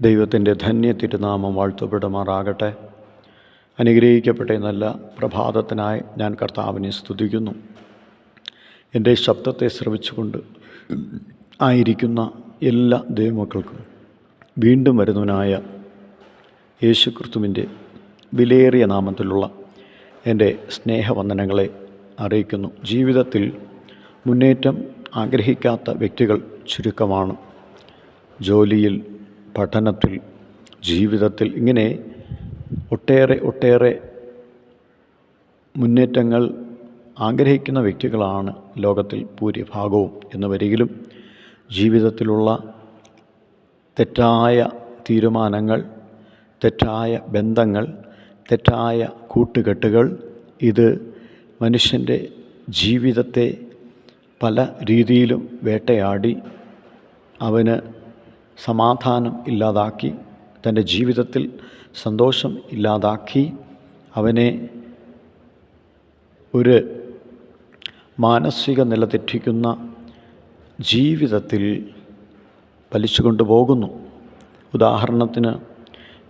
ദൈവത്തിന്റെ ധന്യ തിരുനാമം വാഴ്ത്തപ്പെടുമാറാകട്ടെ. അനുഗ്രഹിക്കപ്പെട്ട നല്ല പ്രഭാതത്തിനായി ഞാൻ കർത്താവിനെ സ്തുതിക്കുന്നു. എന്റെ ശബ്ദത്തെ ശ്രവിച്ചുകൊണ്ട് ആയിരിക്കുന്ന എല്ലാ ദൈവമക്കൾക്കും വീണ്ടും വരുന്നവനായ യേശു ക്രിസ്തുവിന്റെ വിലയേറിയ നാമത്തിലുള്ള എന്റെ സ്നേഹവന്ദനങ്ങളെ അറിയിക്കുന്നു. ജീവിതത്തിൽ മുന്നേറ്റം ആഗ്രഹിക്കാത്ത വ്യക്തികൾ ചുരുക്കമാണ്. ജോലിയിൽ പഠനത്തിൽ ജീവിതത്തിൽ ഇങ്ങനെ ഒട്ടേറെ ഒട്ടേറെ മുന്നേറ്റങ്ങൾ ആഗ്രഹിക്കുന്ന വ്യക്തികളാണ് ലോകത്തിൽ ഭൂരിഭാഗവും എന്ന് വരികിലും ജീവിതത്തിലുള്ള തെറ്റായ തീരുമാനങ്ങൾ തെറ്റായ ബന്ധങ്ങൾ തെറ്റായ കൂട്ടുകെട്ടുകൾ ഇത് മനുഷ്യന്റെ ജീവിതത്തെ പല രീതിയിലും വേട്ടയാടി അവന് സമാധാനം ഇല്ലാതാക്കി തന്റെ ജീവിതത്തിൽ സന്തോഷം ഇല്ലാതാക്കി അവനെ ഒരു മാനസിക നില തെറ്റിക്കുന്ന ജീവിതത്തിൽ വലിച്ചു പോകുന്നു ഉദാഹരണത്തിന്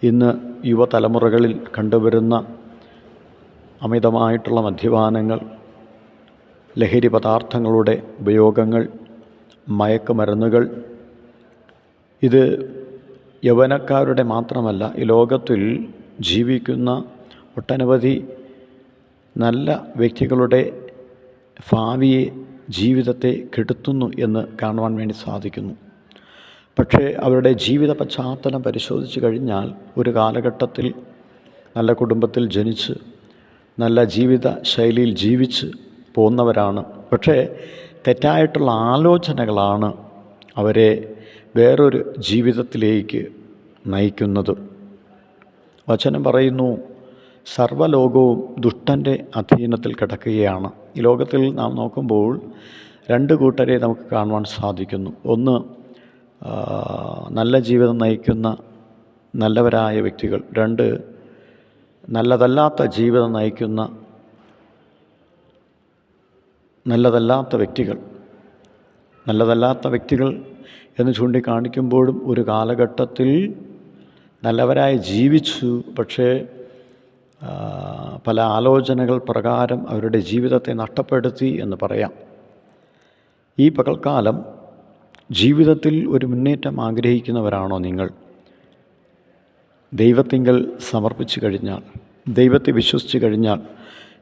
ഇന്ന് യുവതലമുറകളിൽ കണ്ടുവരുന്ന അമിതമായിട്ടുള്ള മദ്യപാനങ്ങൾ ലഹരി പദാർത്ഥങ്ങളുടെ ഉപയോഗങ്ങൾ മയക്കുമരുന്നുകൾ ഇത് യൗവനക്കാരുടെ മാത്രമല്ല ഈ ലോകത്തിൽ ജീവിക്കുന്ന ഒട്ടനവധി നല്ല വ്യക്തികളുടെ ഭാവിയെ ജീവിതത്തെ കെടുത്തുന്നു എന്ന് കാണുവാൻ വേണ്ടി സാധിക്കുന്നു. പക്ഷേ അവരുടെ ജീവിത പശ്ചാത്തലം പരിശോധിച്ച് കഴിഞ്ഞാൽ ഒരു കാലഘട്ടത്തിൽ നല്ല കുടുംബത്തിൽ ജനിച്ച് നല്ല ജീവിത ശൈലിയിൽ ജീവിച്ച് പോകുന്നവരാണ്. പക്ഷേ തെറ്റായിട്ടുള്ള ആലോചനകളാണ് അവരെ വേറൊരു ജീവിതത്തിലേക്ക് നയിക്കുന്നത്. വചനം പറയുന്നു സർവലോകവും ദുഷ്ടന്റെ അധീനത്തിൽ കിടക്കുകയാണ്. ഈ ലോകത്തിൽ നാം നോക്കുമ്പോൾ രണ്ട് കൂട്ടരെ നമുക്ക് കാണുവാൻ സാധിക്കുന്നു. ഒന്ന് നല്ല ജീവിതം നയിക്കുന്ന നല്ലവരായ വ്യക്തികൾ. രണ്ട് നല്ലതല്ലാത്ത ജീവിതം നയിക്കുന്ന നല്ലതല്ലാത്ത വ്യക്തികൾ. നല്ലതല്ലാത്ത വ്യക്തികൾ എന്ന് ചൂണ്ടിക്കാണിക്കുമ്പോഴും ഒരു കാലഘട്ടത്തിൽ നല്ലവരായി ജീവിച്ചു. പക്ഷേ പല ആലോചനകൾ പ്രകാരം അവരുടെ ജീവിതത്തെ നഷ്ടപ്പെടുത്തി എന്ന് പറയാം. ഈ പകൽക്കാലം ജീവിതത്തിൽ ഒരു മുന്നേറ്റം ആഗ്രഹിക്കുന്നവരാണോ നിങ്ങൾ? ദൈവത്തിങ്കൽ സമർപ്പിച്ചു കഴിഞ്ഞാൽ ദൈവത്തെ വിശ്വസിച്ച് കഴിഞ്ഞാൽ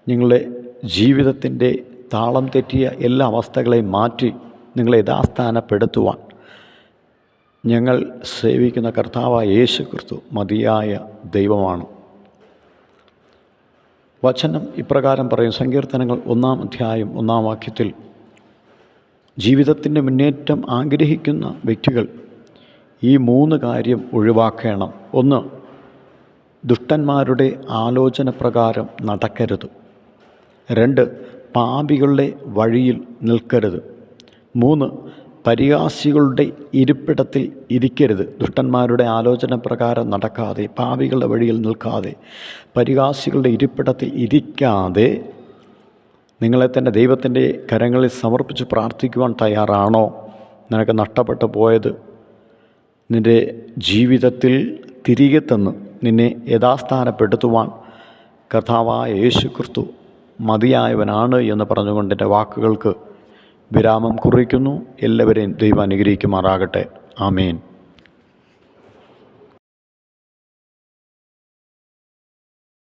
നിങ്ങളുടെ ജീവിതത്തിന്റെ താളം തെറ്റിയ എല്ലാ അവസ്ഥകളെയും മാറ്റി നിങ്ങളെ യഥാസ്ഥാനപ്പെടുത്തുവാൻ ഞങ്ങൾ സേവിക്കുന്ന കർത്താവായ യേശു ക്രിസ്തു മതിയായ ദൈവമാണ്. വചനം ഇപ്രകാരം പറയും. സങ്കീർത്തനങ്ങൾ ഒന്നാം അധ്യായം ഒന്നാം വാക്യത്തിൽ ജീവിതത്തിന്റെ മുന്നേറ്റം ആഗ്രഹിക്കുന്ന വ്യക്തികൾ ഈ മൂന്ന് കാര്യം ഒഴിവാക്കണം. ഒന്ന് ദുഷ്ടന്മാരുടെ ആലോചന പ്രകാരം നടക്കരുത്. രണ്ട് പാപികളുടെ വഴിയിൽ നിൽക്കരുത്. മൂന്ന് പരിഹാസികളുടെ ഇരിപ്പിടത്തിൽ ഇരിക്കരുത്. ദുഷ്ടന്മാരുടെ ആലോചന പ്രകാരം നടക്കാതെ പാവികളുടെ വഴിയിൽ നിൽക്കാതെ പരിഹാസികളുടെ ഇരിപ്പിടത്തിൽ ഇരിക്കാതെ നിങ്ങളെ തന്നെ ദൈവത്തിന്റെ കരങ്ങളിൽ സമർപ്പിച്ച് പ്രാർത്ഥിക്കുവാൻ തയ്യാറാണോ? നിനക്ക് നഷ്ടപ്പെട്ടു പോയത്. നിന്റെ ജീവിതത്തിൽ തിരികെ തന്ന് നിന്നെ യഥാസ്ഥാനപ്പെടുത്തുവാൻ കർത്താവായ യേശു ക്രിസ്തു മതിയായവനാണ് എന്ന് പറഞ്ഞുകൊണ്ട് എന്റെ വാക്കുകൾക്ക് വിരാമം കുറിക്കുന്നു. എല്ലാവരെയും ദൈവം അനുഗ്രഹിക്കുമാറാകട്ടെ. ആമേൻ.